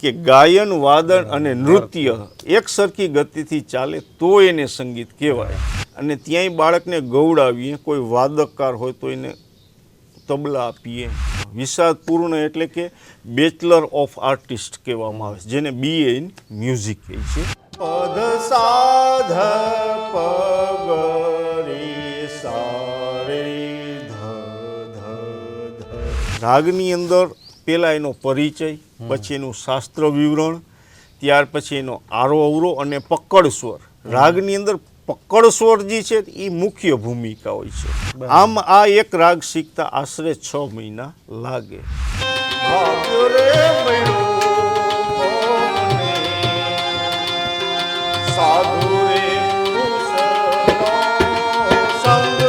કે ગાયન વાદન અને નૃત્ય એક સરખી ગતિથી ચાલે તો એને સંગીત કહેવાય. અને ત્યાંય બાળકને ગૌડાવીએ કોઈ વાદકકાર હોય તો એને તબલા આપીએ. વિષાદ પૂર્ણ એટલે કે બેચલર ઓફ આર્ટિસ્ટ કહેવામાં આવે છે જેને બીએ ઇન મ્યુઝિક કહે છે. પદ સાધ પગરી સારે ધ ધ ધ. રાગની અંદર પહેલાં એનો પરિચય પછી એનું શાસ્ત્ર વિવરણ ત્યાર પછી એનો આરો અવરો અને પકડ સ્વર. રાગની અંદર પકડ સ્વર જે છે એ મુખ્ય ભૂમિકા હોય છે. આમ આ એક રાગ શીખતા આશરે છ મહિના લાગે. ભાગ્ય રે મયૂર કોને, સાધુ રે પુરુષનો સંગ.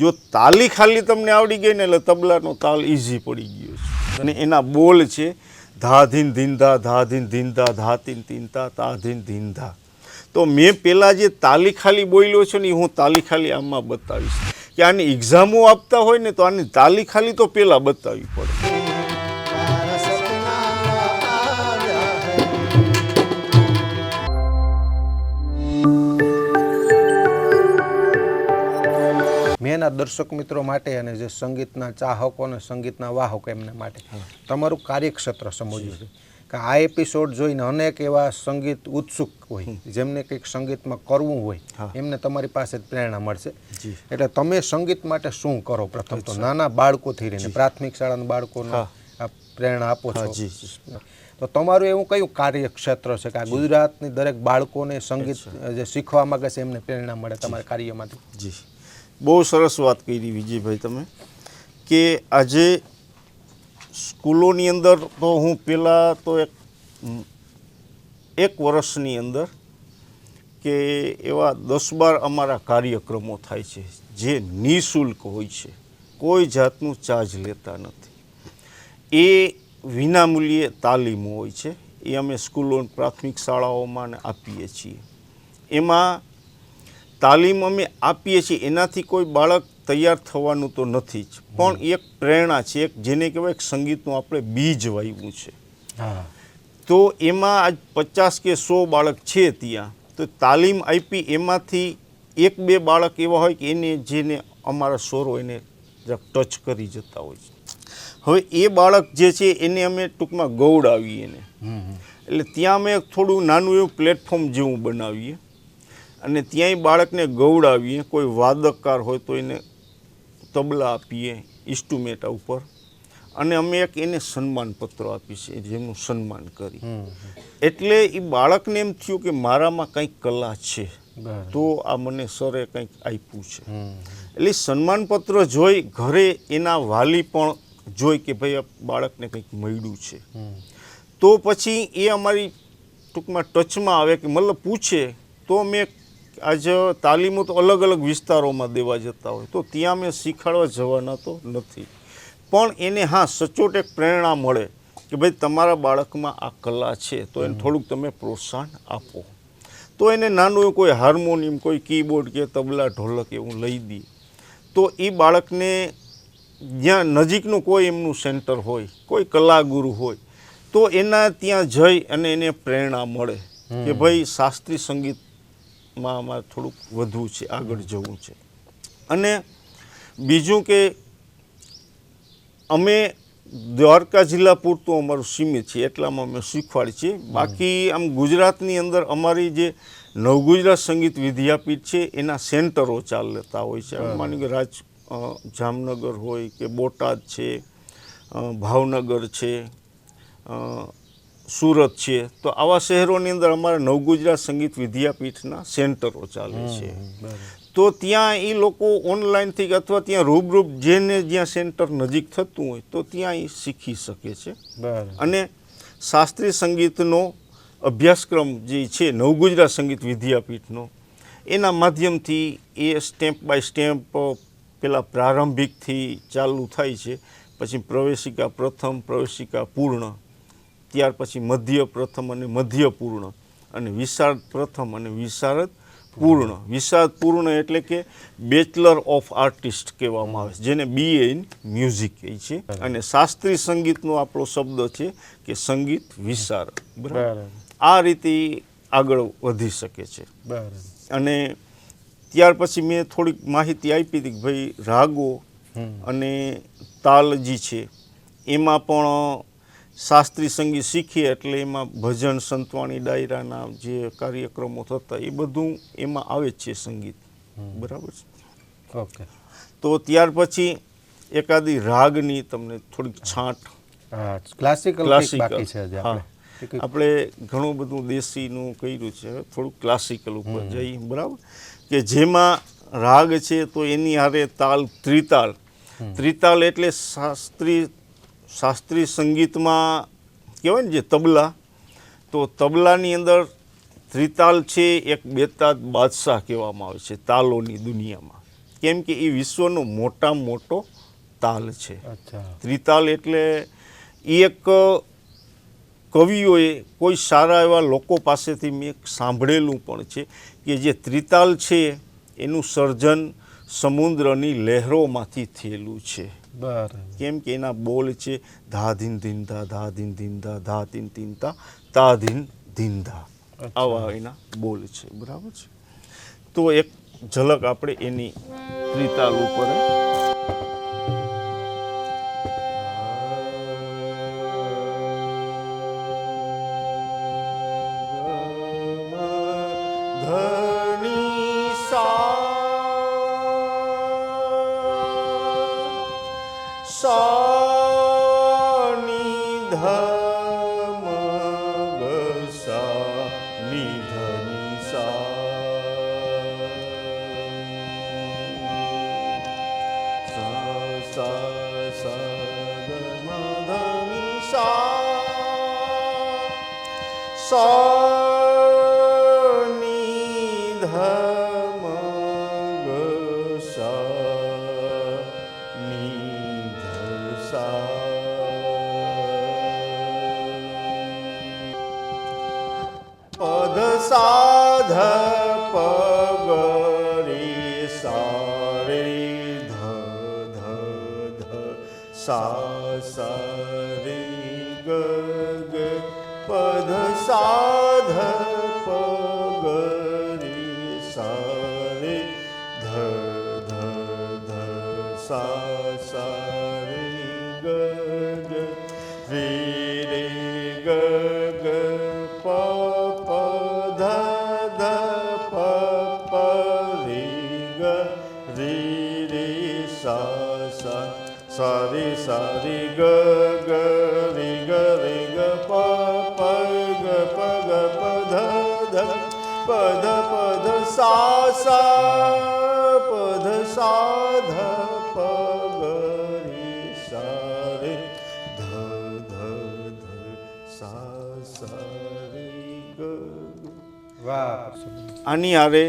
જો તાલી ખાલી તમને આવડી ગઈ ને એટલે તબલાનો તાલ ઈઝી પડી ગયો છે. અને એના બોલ છે ધા ધીન ધીંધા ધા ધીન ધીંધા ધા તીન તીનતા તા ધીન ધીંધા. તો મેં પહેલાં જે તાલી ખાલી બોલ્યો છે ને, એ હું તાલી ખાલી આમાં બતાવીશ. કે આની એક્ઝામો આપતા હોય ને, તો આની તાલી ખાલી તો પહેલાં બતાવવી પડે. મેં એના દર્શક મિત્રો માટે અને જે સંગીતના ચાહકો અને સંગીતના વાહકો એમના માટે. તમારું કાર્યક્ષેત્ર સમજવું છે. કે આ એપિસોડ જોઈને અનેક એવા સંગીત ઉત્સુક હોય જેમને કંઈક સંગીતમાં કરવું હોય એમને તમારી પાસે જ પ્રેરણા મળશે. એટલે તમે સંગીત માટે શું કરો પ્રથમ તો નાના બાળકોથી રહીને પ્રાથમિક શાળાના બાળકોને આ પ્રેરણા આપો છો. તો તમારું એવું કયું કાર્યક્ષેત્ર છે કે આ ગુજરાતની દરેક બાળકોને સંગીત જે શીખવા માંગે છે એમને પ્રેરણા મળે તમારા કાર્યમાંથી? જી. બહુ સરસ વાત કરી વિજયભાઈ તમે, કે આજે સ્કૂલોની અંદર તો હું પહેલાં તો એક એક વર્ષની અંદર કે એવા દસ બાર અમારા કાર્યક્રમો થાય છે, જે નિઃશુલ્ક હોય છે, કોઈ જાતનું ચાર્જ લેતા નથી. એ વિનામૂલ્યે તાલીમો હોય છે, એ અમે સ્કૂલો પ્રાથમિક શાળાઓમાં આપીએ છીએ. એમાં તાલીમ અમે આપીએ છીએ એનાથી કોઈ બાળક તૈયાર થવાનું તો નથી જ. પણ એક પ્રેરણા છે એક જેને કહેવાય એક સંગીતનું આપણે બીજ વાવ્યું છે. હા. તો એમાં આજ પચાસ કે સો બાળક છે ત્યાં તો તાલીમ આપી એમાંથી એક બે બાળક એવા હોય કે એને જેને અમારા સ્વરો એને જરાક ટચ કરી જતા હોય છે. હવે એ બાળક જે છે એને અમે ટૂંકમાં ગૌડાવીએ એને. એટલે ત્યાં અમે થોડું નાનું એવું પ્લેટફોર્મ જેવું બનાવીએ. અને ત્યાંય બાળકને ગૌડાવીએ કોઈ વાદકકાર હોય તો એને તબલા આપીએ ઇન્સ્ટ્રુમેન્ટ ઉપર. અને અમે એક એને સન્માનપત્ર આપીએ છીએ જેમનું સન્માન કરી એટલે એ બાળકને એમ થયું કે મારામાં કંઈક કલા છે તો આ મને સરે કંઈક આપ્યું છે. એટલે સન્માનપત્ર જોઈ ઘરે એના વાલી પણ જોઈ કે ભાઈ આ બાળકને કંઈક મળ્યું છે. તો પછી એ અમારી ટૂંકમાં ટચમાં આવે કે મતલબ પૂછે તો મેં આજે તાલીમો તો અલગ અલગ વિસ્તારોમાં દેવા જતા હોય. તો ત્યાં મેં શીખવાડવા જવાના તો નથી. પણ એને હા સચોટ એક પ્રેરણા મળે કે ભાઈ તમારા બાળકમાં આ કલા છે તો એને થોડુંક તમે પ્રોત્સાહન આપો. તો એને નાનું કોઈ હાર્મોનિયમ કોઈ કીબોર્ડ કે તબલા ઢોલક એવું લઈ દઈએ તો એ બાળકને જ્યાં નજીકનું કોઈ એમનું સેન્ટર હોય કોઈ કલાગુરુ હોય તો એના ત્યાં જઈ અને એને પ્રેરણા મળે કે ભાઈ શાસ્ત્રીય સંગીતમાં અમારે થોડુંક વધવું છે આગળ જવું છે. અને બીજું કે અમે દ્વારકા જિલ્લા પૂરતું અમારું સીમિત છે એટલામાં અમે શીખવાડીએ છીએ બાકી આમ ગુજરાતની અંદર અમારી જે નવગુજરાત સંગીત વિદ્યાપીઠ છે એના સેન્ટરો ચાલતા હોય છે. માની કે રાજ જામનગર હોય કે બોટાદ છે ભાવનગર છે સુરત છે. તો આવા શહેરોની અંદર અમારા નવગુજરાત સંગીત વિદ્યાપીઠના સેન્ટરો ચાલે છે. તો ત્યાં એ લોકો ઓનલાઈનથી અથવા ત્યાં રૂબરૂપ જેને જ્યાં સેન્ટર નજીક થતું હોય તો ત્યાં એ શીખી શકે છે. અને શાસ્ત્રીય સંગીતનો અભ્યાસક્રમ જે છે નવગુજરાત સંગીત વિદ્યાપીઠનો એના માધ્યમથી એ સ્ટેમ્પ બાય સ્ટેમ્પ પેલા પ્રારંભિકથી ચાલુ થાય છે. પછી પ્રવેશિકા પ્રથમ પ્રવેશિકા પૂર્ણ ત્યાર પછી મધ્ય પ્રથમ અને મધ્ય પૂર્ણ અને વિશારદ પ્રથમ અને વિશારદ પૂર્ણ. વિષાદ પૂર્ણ એટલે કે બેચલર ઓફ આર્ટિસ્ટ કહેવામાં આવે છે જેને બી ઇન મ્યુઝિક કહે છે. અને શાસ્ત્રીય સંગીતનો આપણો શબ્દ છે કે સંગીત વિશારદ બરાબર? બરાબર. આ રીતે આગળ વધી શકે છે. બરાબર. અને ત્યાર પછી મેં થોડીક માહિતી આપી હતી કે ભાઈ રાગો અને તાલજી છે એમાં પણ શાસ્ત્રીય સંગીત શીખીએ એટલે એમાં ભજન સંતવાણી ડાયરાના જે કાર્યક્રમો થતા એ બધું એમાં આવે છે સંગીત. બરાબર છે? ઓકે. તો ત્યાર પછી એકાદી રાગની તમને થોડીક છાંટ. ક્લાસિકલ ક્લાસિકલ બાકી છે હા. આપણે. ઘણું બધું દેશીનું કર્યું છે થોડુંક ક્લાસિકલ ઉપર જઈએ બરાબર? કે જેમાં રાગ છે તો એની હારે તાલ ત્રિતાલ. ત્રિતાલ એટલે શાસ્ત્રીય શાસ્ત્રીય સંગીતમાં કહેવાય ને જે તબલા તો તબલાની અંદર ત્રિતાલ છે એક બેતાલ બાદશાહ કહેવામાં આવે છે તાલોની દુનિયામાં. કેમ કે એ વિશ્વનો મોટામાં મોટો તાલ છે. અચ્છા. ત્રિતાલ એટલે એ એક કવિઓએ કોઈ સારા એવા લોકો પાસેથી મેં સાંભળેલું પણ છે કે જે ત્રિતાલ છે એનું સર્જન સમુદ્રની લહેરોમાંથી થયેલું છે. બરાબર. કેમ કે એના બોલ છે ધા ધીન ધીન ધા ધા ધીન ધીન ધા ધા તીન ધીન તા તા ધીન ધીન ધા. આવા એના બોલ છે બરાબર છે. તો એક ઝલક આપણે એની ત્રિતાલ ઉપર સા સાધ ગ ગ રે ગ રે ગ પ પ ગ પ ગ પ ધ ધ પ ધ પ ધ સા સા પ ધ સા ધ પ ગ રે સા રે ધ ધ ધ સા સા રે ગ વાહ. આની આરે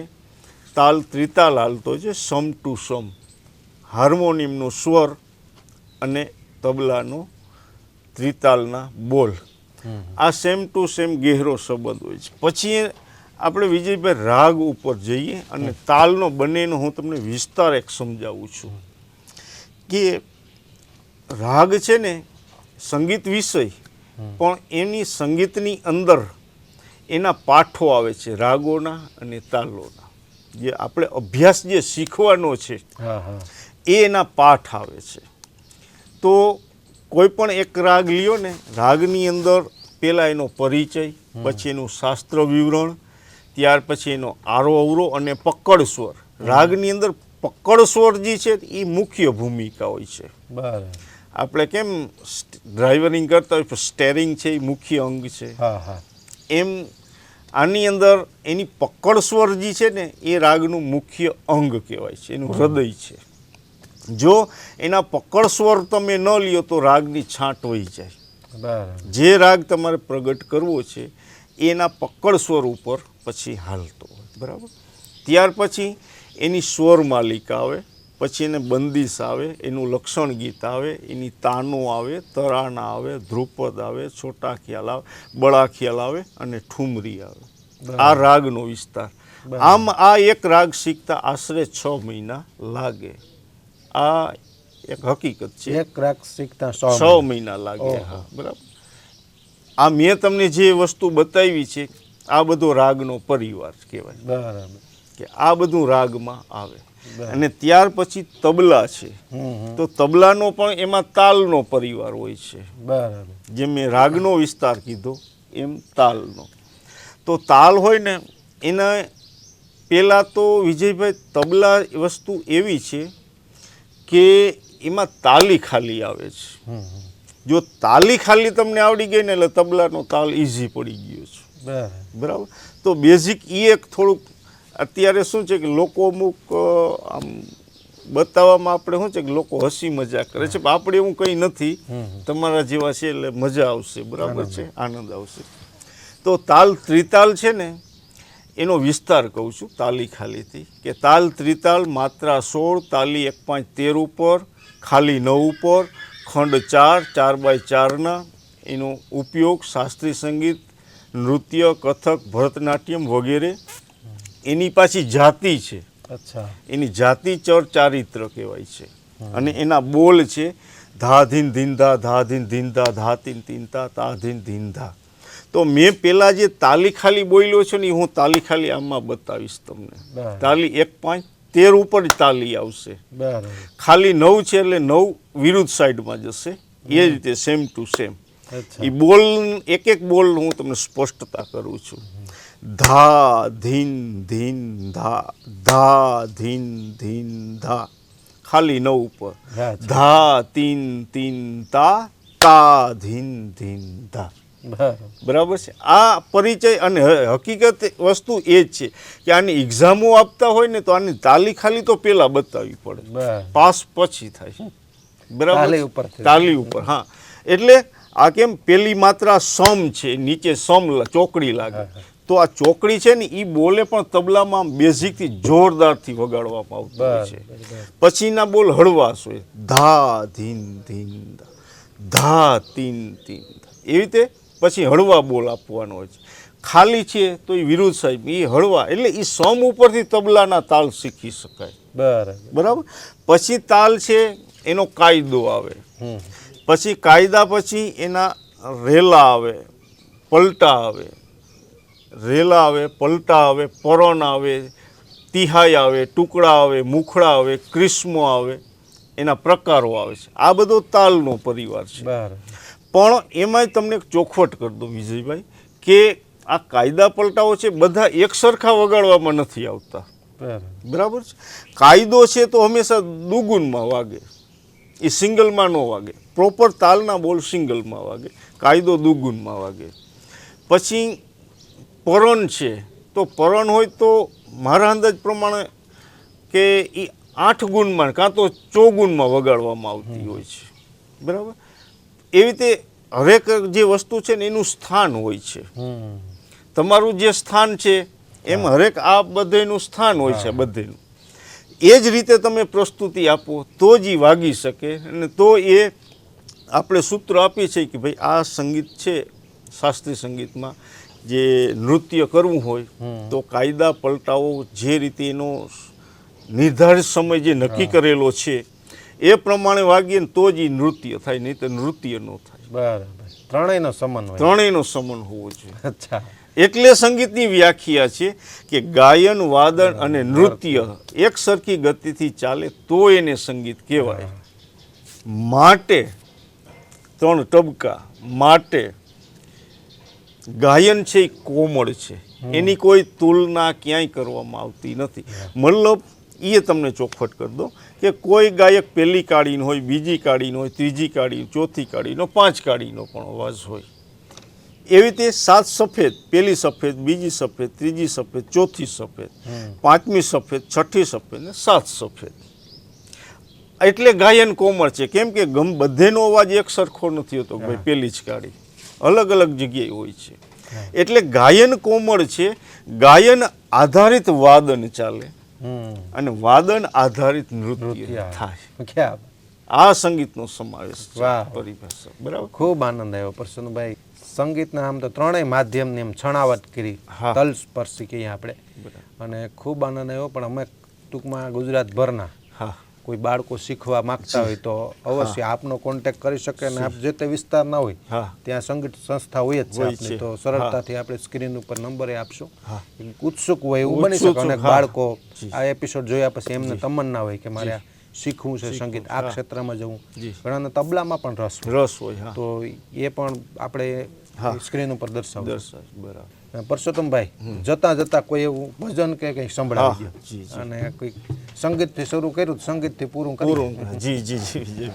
તાલ ત્રિતાલ હાલતો છે સમ ટુ સમ. હાર્મોનિયમનો સ્વર અને તબલાનો ત્રિતાલના બોલ. આ સેમ ટુ સેમ ગહેરો સંબંધ હોય છે. પછી આપણે વિજયભાઈ રાગ ઉપર જઈએ અને તાલનો બંનેનો હું તમને વિસ્તાર એક સમજાવું છું. કે રાગ છે ને સંગીત વિષય પણ એની સંગીતની અંદર એના પાઠો આવે છે રાગોના અને તાલોના. જે આપણે અભ્યાસ જે શીખવાનો છે હા હા. એ એના પાઠ આવે છે. તો કોઈ પણ એક રાગ લ્યો ને રાગની અંદર પહેલાં એનો પરિચય પછી એનું શાસ્ત્ર વિવરણ ત્યાર પછી એનો આરો અવરો અને પકડ સ્વર. રાગની અંદર પકડ સ્વર જે છે એ મુખ્ય ભૂમિકા હોય છે. બરાબર. આપણે કેમ ડ્રાઇવરિંગ કરતા હોય સ્ટેરિંગ છે એ મુખ્ય અંગ છે. હા હા. એમ આની અંદર એની પકડ સ્વર જે છે ને એ રાગનું મુખ્ય અંગ કહેવાય છે એનું હૃદય છે. જો એના પકડ સ્વર તમે ન લ્યો તો રાગની છાંટ વહી જાય. જે રાગ તમારે પ્રગટ કરવો છે એના પકડ સ્વર ઉપર પછી હાલતો હોય બરાબર? ત્યાર પછી એની સ્વર માલિકા આવે પછી એને બંદીશ આવે એનું લક્ષણ ગીત આવે એની તાનો આવે તરાના આવે ધ્રુપદ આવે છોટા ખ્યાલ આવે બળા ખ્યાલ આવે અને ઠુમરી આવે. આ રાગનો વિસ્તાર. આમ આ એક રાગ શીખતા આશરે છ મહિના લાગે. આ એક હકીકત છે. એક રાગ શીખતા છ મહિના. લાગે. હા બરાબર. આ મેં તમને જે વસ્તુ બતાવી છે આ બધો રાગનો પરિવાર કહેવાય. બરાબર. કે આ બધું રાગમાં આવે. અને ત્યાર પછી તબલા છે. તો તબલાનો પણ એમાં તાલનો પરિવાર હોય છે. બરાબર. જેમ મેં રાગનો વિસ્તાર કીધો એમ તાલનો. તો તાલ હોય ને એના પહેલાં તો વિજયભાઈ તબલા વસ્તુ એવી છે કે એમાં તાલી ખાલી આવે છે. જો તાલી ખાલી તમને આવડી ગઈ ને એટલે તબલાનો તાલ ઇઝી પડી ગયો છે. બરાબર. તો બેઝિક એ એક થોડુંક અત્યારે શું છે કે લોકો અમુક આમ બતાવવામાં આપણે શું છે કે લોકો હસી મજાક કરે છે. પણ આપણે એવું કંઈ નથી. તમારા જેવા છે એટલે મજા આવશે. બરાબર છે? આનંદ આવશે. તો તાલ ત્રિતાલ છે ને એનો વિસ્તાર કહું છું તાલી ખાલીથી કે તાલ ત્રિતાલ માત્રા સોળ તાલી એક પાંચ તેર ઉપર ખાલી નવ ઉપર ખંડ ચાર ચાર બાય ચારના એનો ઉપયોગ શાસ્ત્રીય સંગીત નૃત્ય કથક ભરતનાટ્યમ વગેરે. એની પાછી જાતિ છે. અચ્છા. એની જાતિ ચર ચારિત્ર કહેવાય છે. અને એના બોલ છે ધા ધીન ધીન ધા ધા ધીન ધીન ધા ધા તીન તીન તા ધીન ધીન ધા. તો મેં પહેલાં જે તાલી ખાલી બોલ્યો છે ને એ હું તાલી ખાલી આમાં બતાવીશ તમને. તાલી એક પાંચ તેર ઉપર જ તાલી આવશે. ખાલી નવ છે એટલે નવ વિરુદ્ધ સાઈડમાં જશે. એ રીતે સેમ ટુ સેમ એ બોલ એક એક બોલ હું તમને સ્પષ્ટતા કરું છું. ધા ધીન ધીન ધા ધા ધીન ધીન ધા. ખાલી નવ ઉપર. ધા તીન તીન તા તા ધીન ધીન ધા. બરાબર. બરાબર છે? આ પરિચય અને હકીકત વસ્તુ એ જ છે કે આની એક્ઝામો આપતા હોય ને તો આની તાલી ખાલી તો પહેલાં બતાવવી પડે. પાસ પછી થાય. બરાબર? તાલી તાલી ઉપર હા. એટલે આ કેમ પેલી માત્રા સમ છે નીચે સમ ચોકડી લાગે. તો આ ચોકડી છે ને એ બોલે પણ તબલામાં બેઝિકથી જોરદારથી વગાડવામાં આવતા હોય છે. પછીના બોલ હળવાશ હોય. ધા ધીન ધીન ધા ધા તીન. એવી રીતે પછી હળવા બોલ આપવાનો હોય છે. ખાલી છે તો એ વિરુદ્ધ સાહેબ એ હળવા એટલે એ સોમ ઉપરથી તબલાના તાલ શીખી શકાય. બરાબર. બરાબર? પછી તાલ છે એનો કાયદો આવે. પછી કાયદા પછી એના રેલા આવે પલટા આવે. રેલા આવે પલટા આવે પરણ આવે તિહાઈ આવે ટુકડા આવે મુખડા આવે ક્રિસ્મો આવે એના પ્રકારો આવે છે. આ બધો તાલનો પરિવાર છે. બરાબર. પણ એમાંય તમને એક ચોખવટ કરી દઉં વિજયભાઈ કે આ કાયદા પલટાવો છે બધા એક સરખા વગાડવામાં નથી આવતા. બરાબર. બરાબર છે? કાયદો છે તો હંમેશા દુગુણમાં વાગે. એ સિંગલમાં ન વાગે. પ્રોપર તાલના બોલ સિંગલમાં વાગે. કાયદો દુગુણમાં વાગે. પછી પરણ છે. તો પરણ હોય તો મારા અંદાજ પ્રમાણે કે એ આઠ ગુણમાં કાં તો ચોગુણમાં વગાડવામાં આવતી હોય છે. બરાબર? એવી રીતે હરેક જે વસ્તુ છે ને એનું સ્થાન હોય છે. તમારું જે સ્થાન છે એમ હરેક આ બધેનું સ્થાન હોય છે બધેનું. એ જ રીતે તમે પ્રસ્તુતિ આપો તો જ એ વાગી શકે અને તો એ આપણે સૂત્ર આપીએ છીએ કે ભાઈ આ સંગીત છે શાસ્ત્રીય સંગીતમાં જે નૃત્ય કરવું હોય તો કાયદા પલટાવો જે રીતે એનો નિર્ધારિત સમય જે નક્કી કરેલો છે એ પ્રમાણે વાગીએ ને તો જ એ નૃત્ય થાય નહીં તો નૃત્ય ન થાય. બરાબર. ત્રણેયનો સમન ત્રણેયનો સમન હોવો જોઈએ. અચ્છા. એટલે સંગીતની વ્યાખ્યા છે કે ગાયન વાદન અને નૃત્ય એક સરખી ગતિથી ચાલે તો એને સંગીત કહેવાય. માટે ત્રણ ટબકા માટે ગાયન છે એ કોમળ છે. એની કોઈ તુલના ક્યાંય કરવામાં આવતી નથી. મતલબ એ તમને ચોખવટ કરી દો કે કોઈ ગાયક પહેલી કાળીનો હોય બીજી કાળીનો હોય ત્રીજી કાળી ચોથી કાળીનો પાંચ કાળીનો પણ અવાજ હોય. એવી રીતે સાત સફેદ પહેલી સફેદ બીજી સફેદ ત્રીજી સફેદ ચોથી સફેદ પાંચમી સફેદ છઠ્ઠી સફેદ ને સાત સફેદ. એટલે ગાયન કોમળ છે. કેમ કે ગમ બધેનો અવાજ એક સરખો નથી હોતો ભાઈ પહેલી જ કાઢી અલગ અલગ જગ્યાએ હોય છે. એટલે ગાયન કોમળ છે. ગાયન આધારિત વાદન ચાલે. અને વાદન આધારિત નૃત્ય. થાય. ક્યાં? આ સંગીતનો સમાવેશ. પરિભાષા. બરાબર? ખૂબ આનંદ આવ્યો પરસુનભાઈ સંગીતના આમ તો ત્રણેય માધ્યમની એમ છણાવટ કરી. તલ સ્પર્શી કહીએ આપણે. અને ખૂબ આનંદ આવ્યો પણ અમે ટૂંકમાં ગુજરાતભરના કોઈ બાળકો શીખવા માંગતા હોય તો અવશ્ય આપનો કોન્ટેક કરી શકે અને આપ જે તે વિસ્તારના હોય હા. ત્યાં સંગીત સંસ્થા હોય જ છે આપની. તો સરળતાથી આપણે સ્ક્રીન ઉપર નંબરે આપશું. ઉત્સુક હોય એવું બની શકે અને બાળકો આ એપિસોડ જોયા પછી એમને તમન્ના હોય કે મારે આ શીખવું છે સંગીત. આ ક્ષેત્રમાં જવું. ઘણાને તબલામાં પણ રસ રસ હોય તો એ પણ આપણે સ્ક્રીન ઉપર દર્શાવ દર્શાવ. બરાબર. પરસોત્તમભાઈ જતા જતા કોઈ એવું ભજન કે કંઈક સંભળાવી જી. અને કંઈક સંગીતથી શરૂ કર્યું તો સંગીતથી પૂરું કર્યું જી જી જી.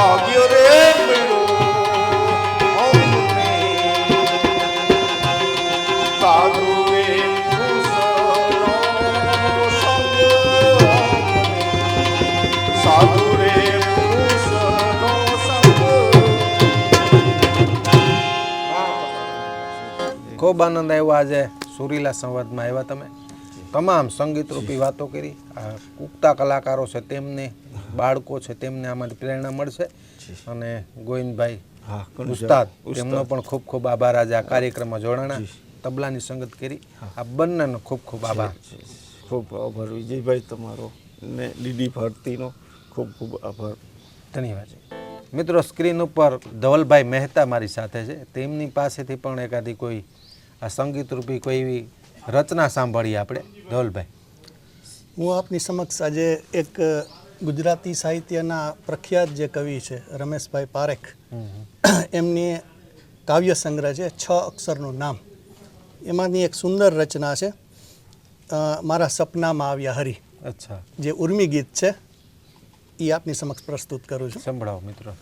સંગ ખૂબ આનંદ આવ્યો આજે સુરીલા સંવાદમાં આવ્યા તમે. તમામ સંગીતરૂપી વાતો કરી. આ ઉગતા કલાકારો છે તેમને બાળકો છે તેમને આમાંથી પ્રેરણા મળશે. અને ગોવિંદભાઈ હા ઉસ્તાદ તેમનો પણ ખૂબ ખૂબ આભાર. આજે આ કાર્યક્રમમાં જોડાણા. તબલાની સંગત કરી. આ બંનેનો ખૂબ ખૂબ આભાર. ખૂબ આભાર વિજયભાઈ તમારો ને ડીડી ભારતીનો ખૂબ ખૂબ આભાર. ધન્યવાદ મિત્રો સ્ક્રીન ઉપર ધવલભાઈ મહેતા મારી સાથે છે. તેમની પાસેથી પણ એકાદી કોઈ આ સંગીતરૂપી કોઈ એવી રચના સાંભળીએ આપણે. ધવલભાઈ. હું આપની સમક્ષ આજે એક ગુજરાતી સાહિત્યના પ્રખ્યાત જે કવિ છે રમેશભાઈ પારેખ એમની કાવ્ય સંગ્રહ છે છ અક્ષરનું નામ. એમાંની એક સુંદર રચના છે મારા સપનામાં આવ્યા હરી. અચ્છા. જે ઉર્મી ગીત છે એ આપની સમક્ષ પ્રસ્તુત કરું છું. સંભળાવો મિત્રો.